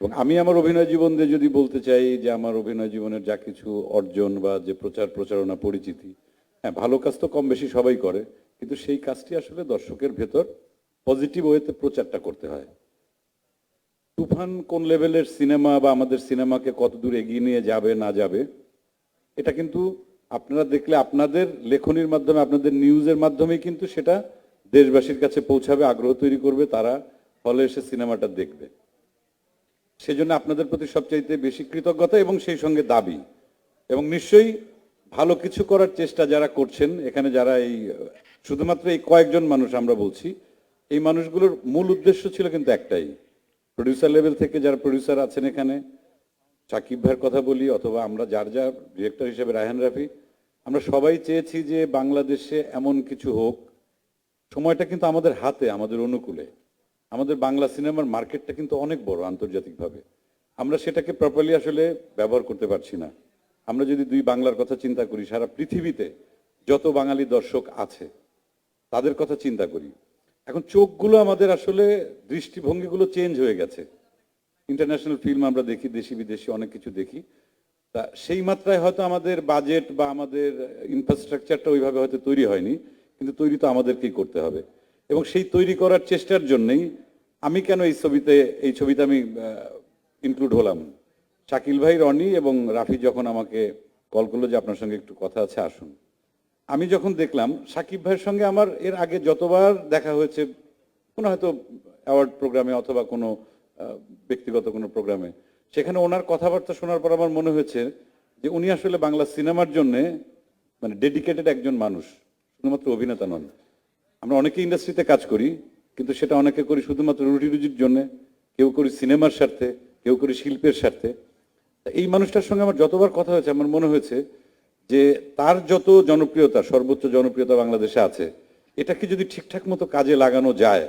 এবং আমি আমার অভিনয় জীবন দিয়ে যদি বলতে চাই যে আমার অভিনয় জীবনের যা কিছু অর্জন বা যে প্রচার প্রচারণা পরিচিতি হ্যাঁ ভালো কাজ তো কম বেশি সবাই করে, কিন্তু সেই কাজটি আসলে দর্শকের ভেতর পজিটিভ ওয়েতে প্রচারটা করতে হয়। তুফান কোন লেভেলের সিনেমা বা আমাদের সিনেমাকে কত দূর এগিয়ে নিয়ে যাবে, না যাবে, এটা কিন্তু আপনারা দেখলে আপনাদের লেখনির মাধ্যমে, আপনাদের নিউজের মাধ্যমেই কিন্তু সেটা দেশবাসীর কাছে পৌঁছাবে, আগ্রহ তৈরি করবে, তারা হলে এসে সিনেমাটা দেখবে। সেজন্য আপনাদের প্রতি সবচাইতে বেশি কৃতজ্ঞতা এবং সেই সঙ্গে দাবি। এবং নিশ্চয়ই ভালো কিছু করার চেষ্টা যারা করছেন, এখানে যারা এই, শুধুমাত্র এই কয়েকজন মানুষ আমরা বলছি, এই মানুষগুলোর মূল উদ্দেশ্য ছিল কিন্তু একটাই। প্রডিউসার লেভেল থেকে যারা প্রডিউসার আছেন এখানে, সাকিব ভাইয়ের কথা বলি অথবা আমরা যার যার ডিরেক্টর হিসেবে রায়হান রাফি, আমরা সবাই চেয়েছি যে বাংলাদেশে এমন কিছু হোক। সময়টা কিন্তু আমাদের হাতে, আমাদের অনুকূলে। আমাদের বাংলা সিনেমার মার্কেটটা কিন্তু অনেক বড় আন্তর্জাতিকভাবে। আমরা সেটাকে প্রপারলি আসলে ব্যবহার করতে পারছি না। আমরা যদি দুই বাংলার কথা চিন্তা করি, সারা পৃথিবীতে যত বাঙালি দর্শক আছে, তাদের কথা চিন্তা করি। এখন চোখগুলো আমাদের আসলে দৃষ্টিভঙ্গিগুলো চেঞ্জ হয়ে গেছে। ইন্টারন্যাশনাল ফিল্ম আমরা দেখি, দেশি বিদেশি অনেক কিছু দেখি। তা সেই মাত্রায় হয়তো আমাদের বাজেট বা আমাদের ইনফ্রাস্ট্রাকচারটা ওইভাবে হয়তো তৈরি হয়নি, কিন্তু তৈরি তো আমাদেরকেই করতে হবে। এবং সেই তৈরি করার চেষ্টার জন্যই আমি কেন এই ছবিতে এই ছবিতে আমি ইনক্লুড হলাম? শাকিল ভাই, রনি এবং রাফি যখন আমাকে কল করল যে আপনার সঙ্গে একটু কথা আছে, আসুন। আমি যখন দেখলাম সাকিব ভাইয়ের সঙ্গে আমার এর আগে যতবার দেখা হয়েছে, কোনো হয়তো অ্যাওয়ার্ড প্রোগ্রামে অথবা কোনো ব্যক্তিগত কোনো প্রোগ্রামে, সেখানে ওনার কথাবার্তা শোনার পর আমার মনে হয়েছে যে উনি আসলে বাংলা সিনেমার জন্যে মানে ডেডিকেটেড একজন মানুষ, শুধুমাত্র অভিনেতা নন। আমরা অনেকে ইন্ডাস্ট্রিতে কাজ করি, কিন্তু সেটা অনেকে করি শুধুমাত্র রুটি রুজির জন্য, কেউ করি সিনেমার স্বার্থে, কেউ করি শিল্পের স্বার্থে। এই মানুষটার সঙ্গে আমার যতবার কথা হয়েছে, আমার মনে হয়েছে যে তার যত জনপ্রিয়তা, সর্বোচ্চ জনপ্রিয়তা বাংলাদেশে আছে, এটাকে যদি ঠিকঠাক মতো কাজে লাগানো যায়,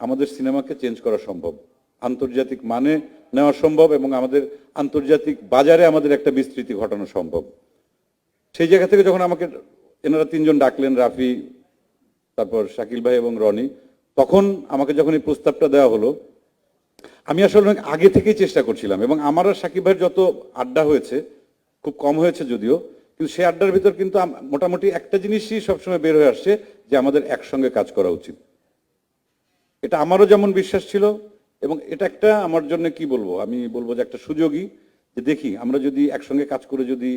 আমাদের সিনেমাকে চেঞ্জ করা সম্ভব। আন্তর্জাতিক মানে নেওয়া সম্ভব এবং আমাদের আন্তর্জাতিক বাজারে আমাদের একটা বিস্তৃতি ঘটানো সম্ভব। সেই জায়গা থেকে যখন আমাকে এনারা তিনজন ডাকলেন, রাফি তারপর শাকিল ভাই এবং রনি, তখন আমাকে যখন এই প্রস্তাবটা দেওয়া হলো, আমি আসলে অনেক আগে থেকেই চেষ্টা করছিলাম এবং আমার আর সাকিব ভাইয়ের যত আড্ডা হয়েছে, খুব কম হয়েছে যদিও, কিন্তু সেই আড্ডার ভিতর কিন্তু মোটামুটি একটা জিনিসই সবসময় বের হয়ে আসছে যে আমাদের একসঙ্গে কাজ করা উচিত। এটা আমারও যেমন বিশ্বাস ছিল এবং এটা একটা আমার জন্য কি বলব, আমি বলব যে একটা সুযোগই যে দেখি, আমরা যদি একসঙ্গে কাজ করে যদি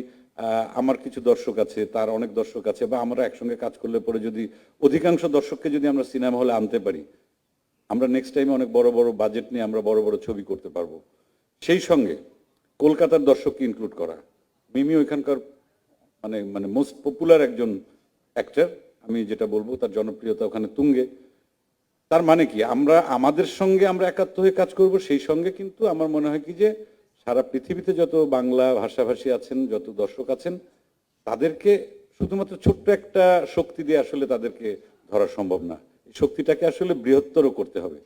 আমার কিছু দর্শক আছে, তার অনেক দর্শক আছে, বা আমরা একসঙ্গে কাজ করলে পরে যদি অধিকাংশ দর্শককে যদি আমরা সিনেমা হলে আনতে পারি, আমরা নেক্সট টাইমে অনেক বড় বড় বাজেট নিয়ে আমরা বড় বড় ছবি করতে পারব। সেই সঙ্গে কলকাতার দর্শককে ইনক্লুড করা। মিমি ওইখানকার মানে মানে মোস্ট পপুলার একজন অ্যাক্টার আমি যেটা বলব, তার জনপ্রিয়তা ওখানে তুঙ্গে। তার মানে কি, আমরা, আমাদের সঙ্গে আমরা একাত্ম হয়ে কাজ করব, সেই সঙ্গে কিন্তু আমার মনে হয় কি যে সারা পৃথিবীতে যত বাংলা ভাষাভাষী আছেন, যত দর্শক আছেন, তাদেরকে শুধুমাত্র ছোট্ট একটা শক্তি দিয়ে আসলে তাদেরকে ধরা সম্ভব না। শক্তিটাকে আসলে বৃহত্তর করতে হবে।